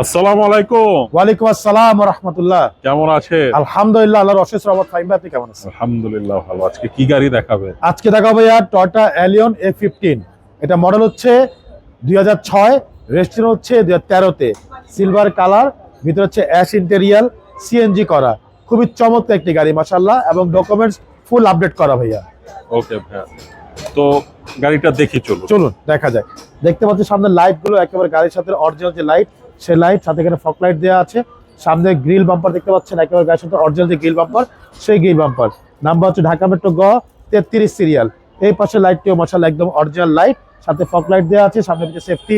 আসসালামু আলাইকুম। ওয়ালাইকুম আসসালাম রহমতুল্লাহ। কেমন আলহামদুলিল্লাহ আল্লাহর অশেষ রহমত ফাইম ভাই আপনি কেমন আছেন? আলহামদুলিল্লাহ ভালো। আজকে কি গাড়ি দেখাবে? আজকে দেখাবো ভাইয়া টয়টা অ্যালিয়ন এ ফিফটিন এটা মডেল হচ্ছে দুই হাজার ছয় রেজিস্ট্রেশন হচ্ছে দুই হাজার তেরোতে। সিলভার কালার ভিতরে হচ্ছে অ্যাশ ইন্টেরিয়াল সিএনজি করা। খুবই চমৎকার একটি গাড়ি মাসাল্লাহ এবং ডকুমেন্টস ফুল আপডেট করা ভাইয়া। ওকে ভাইয়া। তো গাড়িটা দেখি চলো চলুন, দেখা যায় দেখতে পাচ্ছি সামনে লাইটগুলো, একেবারে গাড়ির সাথে অরিজিনাল যে লাইট সে লাইট সাথে এখানে ফক লাইট দেওয়া আছে। সামনে গ্রিল বাম্পার দেখতে পাচ্ছেন, একেবারে গাড়ির সাথে অরিজিনাল যে গ্রিল বাম্পার সেই গ্রিল বাম্পার নাম্বার হচ্ছে ঢাকা মেট্রো গ তেত্রিশ সিরিয়াল এই পাশে লাইটটিও মশাল একদম অরিজিনাল লাইট সাথে ফক লাইট দেওয়া আছে, সামনে পিছিয়ে সেফটি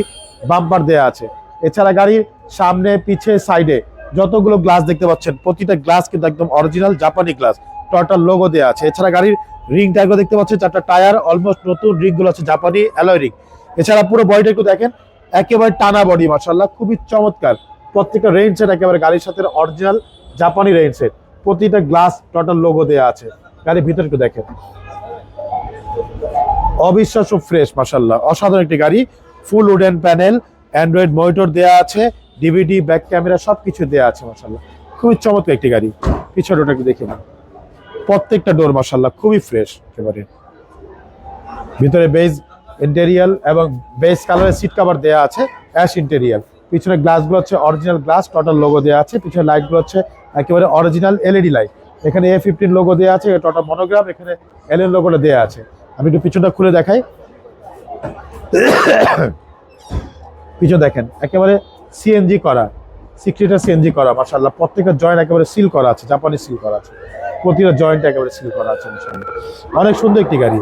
বাম্পার দেওয়া আছে। এছাড়া গাড়ির সামনে, পিছে সাইডে যতগুলো গ্লাস দেখতে পাচ্ছেন, প্রতিটা গ্লাস কিন্তু একদম অরিজিনাল জাপানি গ্লাস টয়টার লোগো দেওয়া আছে। এছাড়া গাড়ির রিং টায়ারগুলো দেখতে পাচ্ছেন, চারটা টায়ার অলমোস্ট নতুন রিংগুলো আছে জাপানি অ্যালয় রিং এছাড়া পুরো বডিটা একটু দেখেন, একেবারে টানা বডি মার্শাল্লাহ খুবই চমৎকার। প্রত্যেকটা রেঞ্জ সেট একেবারে গাড়ির সাথে অরিজিনাল জাপানি রেঞ্জ সেট প্রতিটা গ্লাস টোটাল লোগো দেওয়া আছে। গাড়ির ভিতর একটু দেখেন। অবিশ্বাস্য ফ্রেশ মার্শাল্লাহ অসাধারণ একটি গাড়ি। Full wooden panel android monitor দেওয়া আছে ডিভিডি ব্যাক ক্যামেরা সব কিছু দেওয়া আছে মার্শাল্লাহ খুবই চমৎকার একটি গাড়ি। পিছনে ওটা একটু দেখে প্রত্যেকটা ডোর মার্শাল্লাহ খুবই ফ্রেশ একেবারে। ভিতরে বেজ ইন্টেরিয়াল এবং বেজ কালারের সিট কাভার দেওয়া আছে অ্যাশ ইন্টেরিয়াল পিছনে গ্লাসগুলো হচ্ছে অরিজিনাল গ্লাস টোটাল লোগো দেওয়া আছে। পিছনে লাইটগুলো হচ্ছে একেবারে অরিজিনাল এলইডি লাইট এখানে এ ফিফটিন লোগো দেওয়া আছে টোটাল মনোগ্রাম এখানে এলএন লোগোটা দেওয়া আছে। আমি একটু পিছনটা খুলে দেখাই। পিছনে দেখেন, একেবারে সিএনজি করা। সিক্রেটার সিএনজি করা মার্শাল্লাহ প্রত্যেকটা জয়েন্ট একেবারে সিল করা আছে জাপানি সিল করা আছে প্রতিটা জয়েন্ট একেবারে সিল করা আছে অনেক সুন্দর একটি গাড়ি।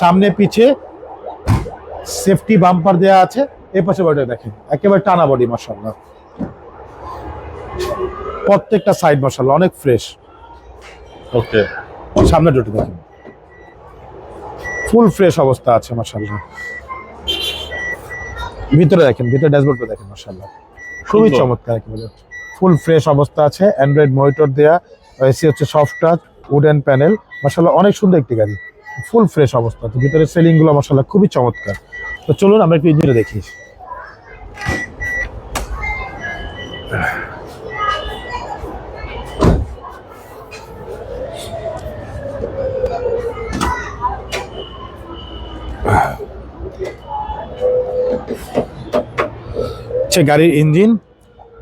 সামনে পিছে সেফটি বাম্পার দেওয়া আছে এই পাশে বডিটা দেখেন একেবারে টানা বডি মার্শাল্লাহ প্রত্যেকটা সাইড মার্শাল্লাহ অনেক ফ্রেশ ওকে সামনে দুটো দেখেন। ফুল ফ্রেশ অবস্থা আছে মার্শাল্লাহ ভিতরে দেখেন ভিতরে ড্যাশবোর্ডটা দেখেন মার্শাল্লাহ খুবই চমৎকার একেবারে। ফুল ফ্রেশ অবস্থা আছে অ্যান্ড্রয়েড মনিটর দেয়া এসি হচ্ছে সফট টাচ উডেন প্যানেল মাসাল্লাহ অনেক সুন্দর একটি গাড়ি। ফুল ফ্রেশ অবস্থা তো ভিতরে সেলিংগুলো গুলো মার্শাল্লাহ খুবই চমৎকার। তো চলুন আমরা একটু ইঞ্জিনে দেখি। হচ্ছে গাড়ির ইঞ্জিন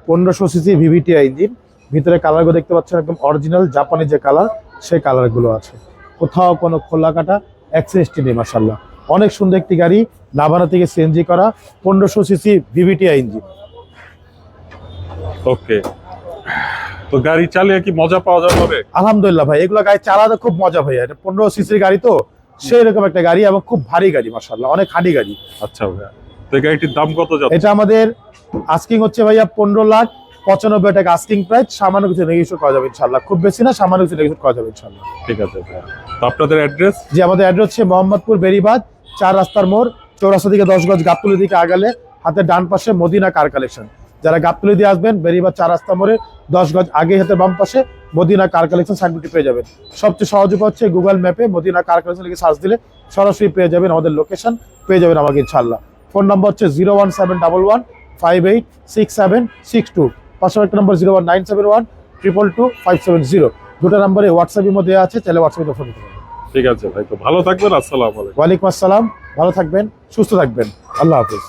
পনেরোশো সিসি ভিভিটিআই ইঞ্জিন। ভিতরে কালারগুলো দেখতে পাচ্ছেন একদম অরিজিনাল জাপানি যে কালার সেই কালারগুলো আছে। কোথাও কোনো খোলা কাটা অ্যাক্সিডেন্টটি নেই মাসাল্লাহ অনেক সুন্দর একটি গাড়ি নাভানা থেকে সিএনজি করা পনেরোশো সিসি ভিভিটিআই ইঞ্জিন। ওকে। তো গাড়ি চালিয়ে কি মজা পাওয়া যাবে আলহামদুলিল্লাহ ভাই এগুলো গাড়ি চালাতে খুব মজা ভাই। এটা পনেরো সিসির গাড়ি তো সেই রকম একটা গাড়ি এবং খুব ভারী গাড়ি মাসাল্লাহ অনেক হাঁটি গাড়ি। আচ্ছা ভাইয়া। তো এই গাড়িটির দাম কত যাচ্ছে? এটা আমাদের আস্কিং হচ্ছে ভাইয়া পনেরো লাখ পঁচানব্বই টাকা আস্কিং প্রাইস সামান্য কিছু নেগেশন করা যাবে ইনশাল্লাহ খুব বেশি না সামান্য কিছু নেগেশন করা যাবে ইনশাল্লাহ ঠিক আছে তো আপনাদের অ্যাড্রেস যে আমাদের অ্যাড্রেস হচ্ছে মোহাম্মদপুর বেরিবাদ চার রাস্তার মোড় চৌরাস্তা থেকে দশ গজ গাবতলি দিকে আগালে হাতের ডান পাশে মদিনা কার কালেকশন যারা গাবতলি দিয়ে আসবেন বেরিবাদ চার রাস্তা মোড়ে দশ গজ আগে হাতের বাম পাশে মদিনা কার কালেকশন সাইনবোর্ডটি পেয়ে যাবেন। সবচেয়ে সহজ উপায় হচ্ছে গুগল ম্যাপে মদিনা কার কালেকশন লিখে সার্চ দিলে সরাসরি পেয়ে যাবেন আমাদের লোকেশন পেয়ে যাবেন আমাকে ইনশাল্লাহ ফোন নম্বর হচ্ছে zero one seven double one five eight six seven six two পাশাপাশি একটা number zero one nine seven one triple two five seven zero দুটো নম্বরে হোয়াটসঅ্যাপের মধ্যে আছে তাহলে হোয়াটসঅ্যাপে ফোন করবেন ঠিক আছে ভাই তো ভালো থাকবেন আসসালামু আলাইকুম। ওয়ালাইকুম আসসালাম ভালো থাকবেন সুস্থ থাকবেন। আল্লাহ হাফিজ।